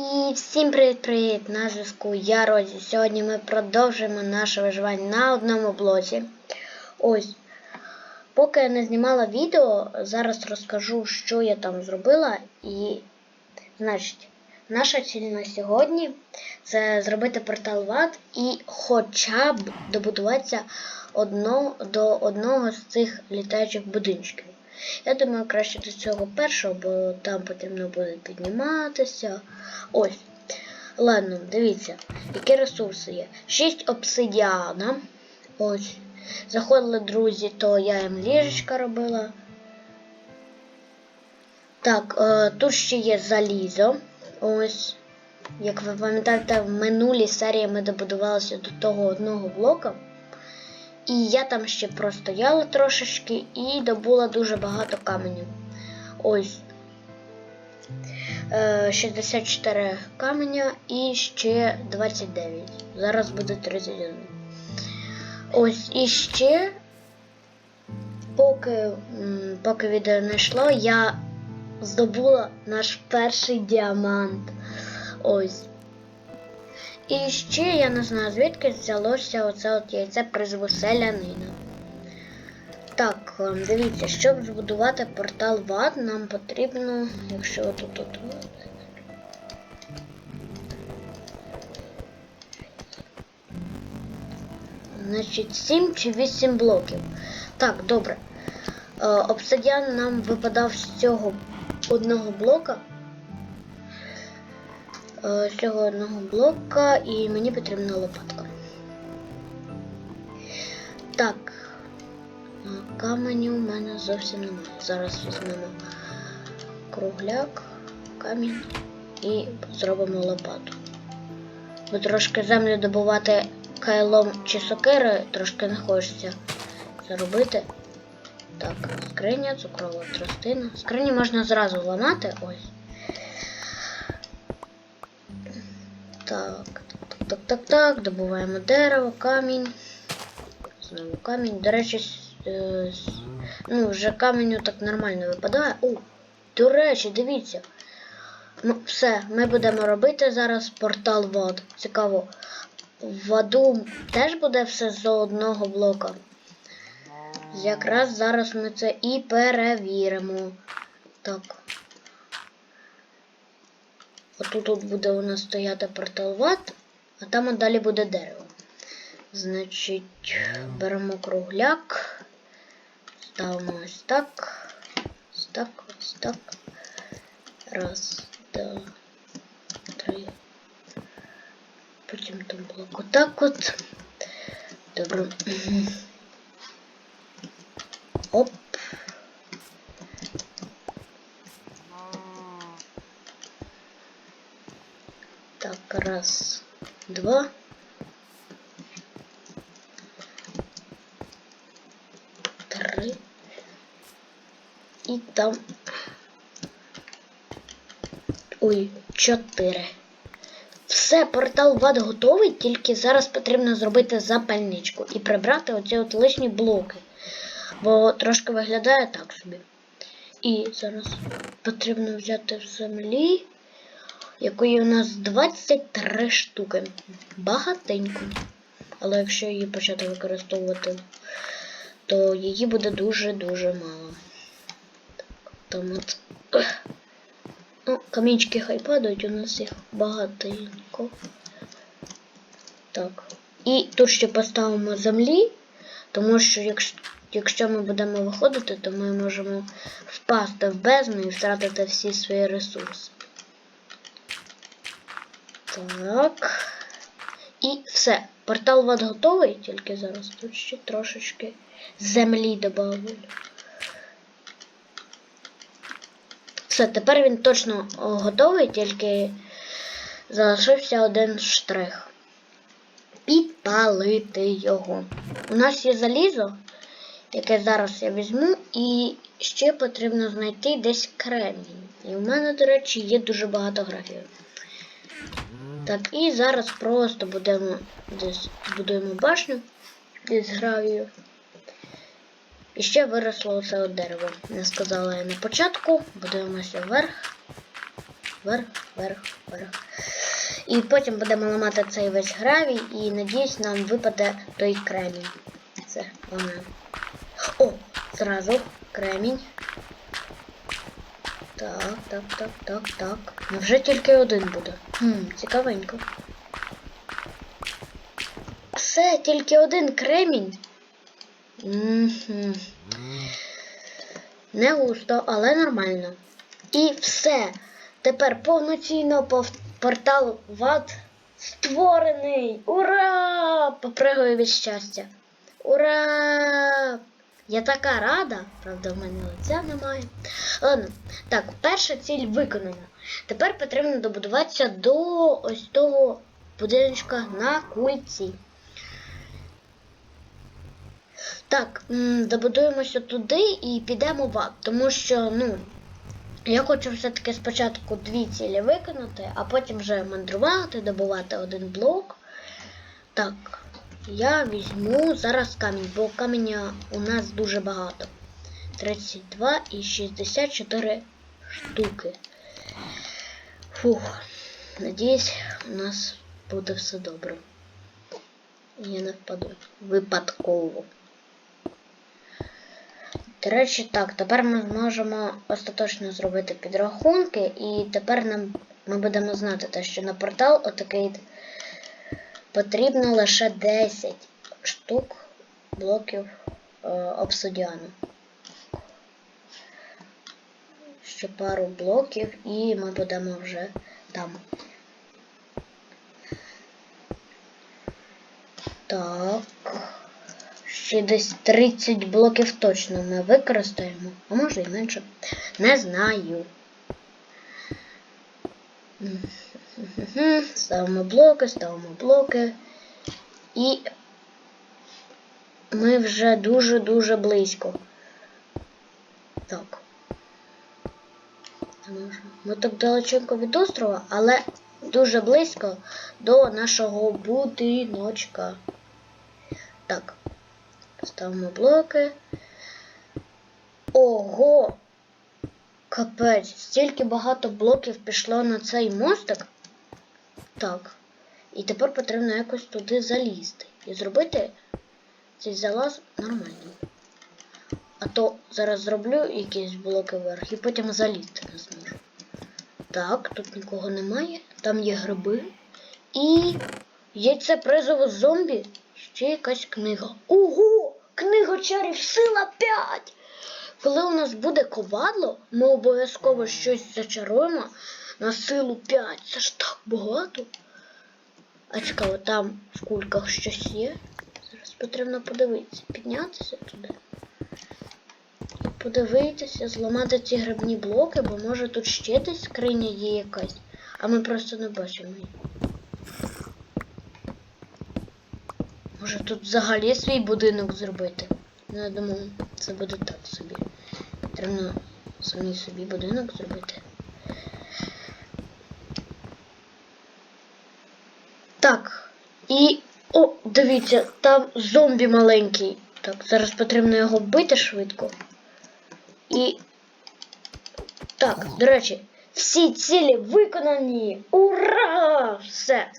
І всім привіт-привіт! На зв'язку я Розі. Сьогодні ми продовжуємо наше виживання на одному блоці. Ось. Поки я не знімала відео, зараз розкажу, що я там зробила. І, значить, наша ціль на сьогодні це зробити портал ВАД і хоча б добудуватися одно, до одного з цих літаючих будиночків. Я думаю, краще до цього першого, бо там потрібно буде підніматися. Ось. Ладно, дивіться, які ресурси є. 6 обсидіана. Ось. Заходили друзі, то я їм ліжечка робила. Так, е, тут ще є залізо. Ось. Як ви пам'ятаєте, в минулій серії ми добудувалися до того одного блока. І я там ще простояла трошечки і добула дуже багато каменів. Ось. Е, 64 каменя і ще 29. Зараз буде 31. Ось і ще, поки, поки відео не йшло, я здобула наш перший діамант. Ось. І ще я не знаю, звідки взялося оце от яйце призву селянина. Так, ем, дивіться, щоб збудувати портал ВАД, нам потрібно, якщо отут тут. Значить, 7 чи 8 блоків. Так, добре. Е, обсидіан нам випадав з цього одного блока е, з цього одного блока і мені потрібна лопатка. Так, е, каменю в мене зовсім немає. Зараз візьмемо кругляк, камінь і зробимо лопату. Бо трошки землю добувати кайлом чи сокирою трошки не хочеться заробити. Так, скриня, цукрова тростина. Скрині можна зразу ламати, ось. Так, так, так, так, так, добуваємо дерево, камінь. Знову камінь. До речі, е, ну, вже каменю так нормально випадає. О, до речі, дивіться. Ну, все, ми будемо робити зараз портал вод. Цікаво. В воду теж буде все з одного блока. Якраз зараз ми це і перевіримо. Так. Отут тут буде у нас стояти портал ват, а там от далі буде дерево. Значить, беремо кругляк, ставимо ось так, ось так, ось так. Раз, два, три. Потім там блок отак от. Добре. Оп. Так, раз, два. Три. І там. Ой, чотири. Все, портал ВАД готовий, тільки зараз потрібно зробити запальничку і прибрати оці от лишні блоки. Бо трошки виглядає так собі. І зараз потрібно взяти в землі якої у нас 23 штуки. Багатенько. Але якщо її почати використовувати, то її буде дуже-дуже мало. Там от. Ну, камінчики хай падають, у нас їх багатенько. Так. І тут ще поставимо землі, тому що якщо, якщо ми будемо виходити, то ми можемо впасти в бездну і втратити всі свої ресурси. Так. І все. Портал вод готовий, тільки зараз тут ще трошечки землі додавлю. Все, тепер він точно готовий, тільки залишився один штрих. Підпалити його. У нас є залізо, яке зараз я візьму, і ще потрібно знайти десь кремінь. І в мене, до речі, є дуже багато графів. Так, і зараз просто будемо десь будуємо башню із гравію. І ще виросло от дерево. Не сказала я на початку. Будуємося вверх, вверх, вверх, вверх. І потім будемо ламати цей весь гравій, і надіюсь, нам випаде той кремінь. Це ламаємо. О, зразу кремінь. Так, так, так, так, так. Невже тільки один буде? Хм, цікавенько. Все, тільки один кремінь. Не густо, але нормально. І все. Тепер повноцінно пов- портал ВАД створений. Ура! Попригаю від щастя. Ура! Я така рада, правда, в мене лиця немає. Ладно, так, перша ціль виконана. Тепер потрібно добудуватися до ось того будиночка на кульці. Так, добудуємося туди і підемо в ад, тому що, ну, я хочу все-таки спочатку дві цілі виконати, а потім вже мандрувати, добувати один блок. Так, я візьму зараз камінь, бо каменя у нас дуже багато. 32 і 64 штуки. Фух, надіюсь, у нас буде все добре. Я не впаду. Випадково. До речі, так, тепер ми зможемо остаточно зробити підрахунки, і тепер нам ми будемо знати те, що на портал отакий потрібно лише 10 штук блоків е, обсидіану. Ще пару блоків, і ми будемо вже там. Так. Ще десь 30 блоків точно ми використаємо, а може і менше. Не знаю. Ставимо блоки, ставимо блоки. І ми вже дуже-дуже близько. Так. Ми так далеченько від острова, але дуже близько до нашого будиночка. Так. Ставимо блоки. Ого! Капець, стільки багато блоків пішло на цей мостик. Так. І тепер потрібно якось туди залізти. І зробити цей залаз нормально. А то зараз зроблю якісь блоки вверх і потім залізти не зможу. Так, тут нікого немає. Там є гриби. І яйце призову зомбі. Ще якась книга. Ого! Книга чарів сила 5! Коли у нас буде ковадло, ми обов'язково щось зачаруємо на силу 5. Це ж так багато. А цікаво, там в кульках щось є. Зараз потрібно подивитися, піднятися туди. Подивитися, зламати ці грибні блоки, бо може тут ще десь скриня є якась, а ми просто не бачимо її. Може тут взагалі свій будинок зробити? Ну, я думаю, це буде так собі. Треба самі собі будинок зробити. Так. І. О, дивіться, там зомбі маленький. Так, зараз потрібно його вбити швидко. І. Так, до речі, всі цілі виконані! Ура! Все!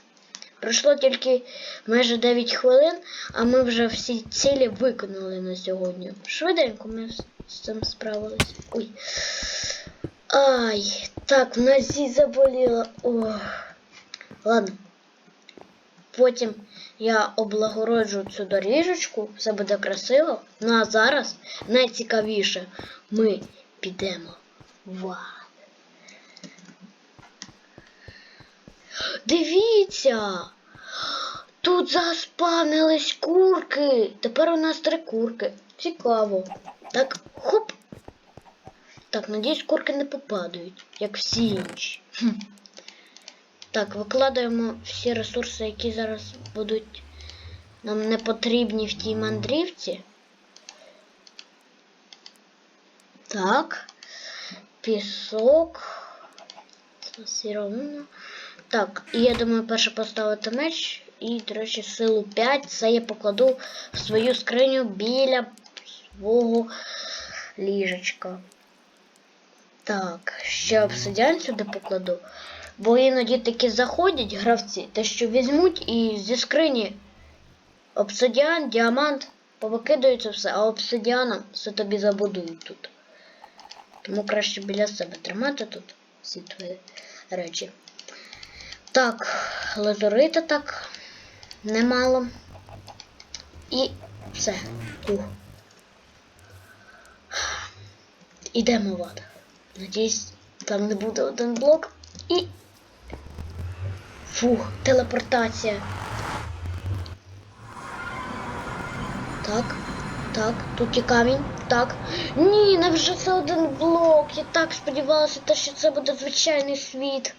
Пройшло тільки майже 9 хвилин, а ми вже всі цілі виконали на сьогодні. Швиденько ми з- цим справилися. Ой. Ай, так, в нозі заболіло. Ох. Ладно. Потім я облагороджу цю доріжечку, все буде красиво. Ну а зараз найцікавіше ми підемо в ад. Дивіться! Тут заспавнились курки. Тепер у нас три курки. Цікаво. Так, хоп. Так, надіюсь, курки не попадають, як всі інші. Так, викладаємо всі ресурси, які зараз будуть нам не потрібні в тій мандрівці. Так. Пісок. Це сировина. Так, і я думаю, перше поставити меч. І, до речі, силу 5. Це я покладу в свою скриню біля свого ліжечка. Так, ще обсидіан сюди покладу. Бо іноді такі заходять гравці, те що візьмуть і зі скрині обсидіан, діамант, повикидаються все, а обсидіаном все тобі забудують тут. Тому краще біля себе тримати тут всі твої речі. Так, лазурита так немало. І все. Ух. Ідемо в ад. Надіюсь, там не буде один блок. І. Фух, телепортація. Так, так, тут і камінь. Так. Ні, невже це один блок. Я так сподівалася, те, що це буде звичайний світ.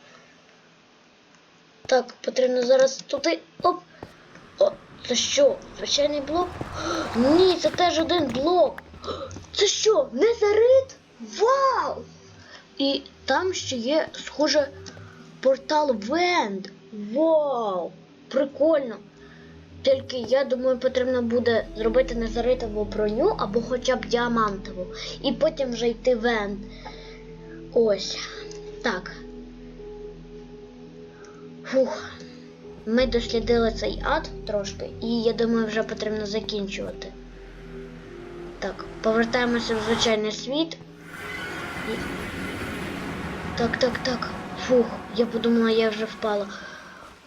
Так, потрібно зараз туди. Оп. О, це що? Звичайний блок? Ні, це теж один блок. Це що? Незарит? Вау! І там ще є, схоже, портал Венд. Вау! Прикольно. Тільки я думаю, потрібно буде зробити незаритову броню або хоча б діамантову. І потім вже йти в Енд. Ось. Так. Фух. Ми дослідили цей ад трошки, і я думаю, вже потрібно закінчувати. Так, повертаємося в звичайний світ. І... Так, так, так. Фух, я подумала, я вже впала.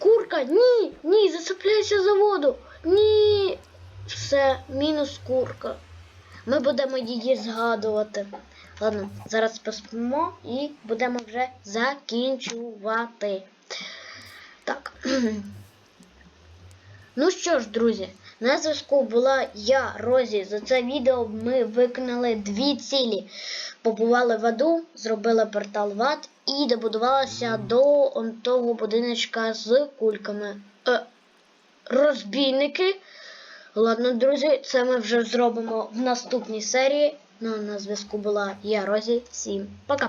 Курка, ні, ні, зацепляйся за воду. Ні. Все, мінус курка. Ми будемо її згадувати. Ладно, зараз поспимо і будемо вже закінчувати. Так. Ну що ж, друзі, на зв'язку була я, Розі. За це відео ми виконали дві цілі. Побували в аду, зробили портал в ад і добудувалася до того будиночка з кульками. Е, розбійники. Ладно, друзі, це ми вже зробимо в наступній серії. Ну, на зв'язку була я, Розі. Всім пока!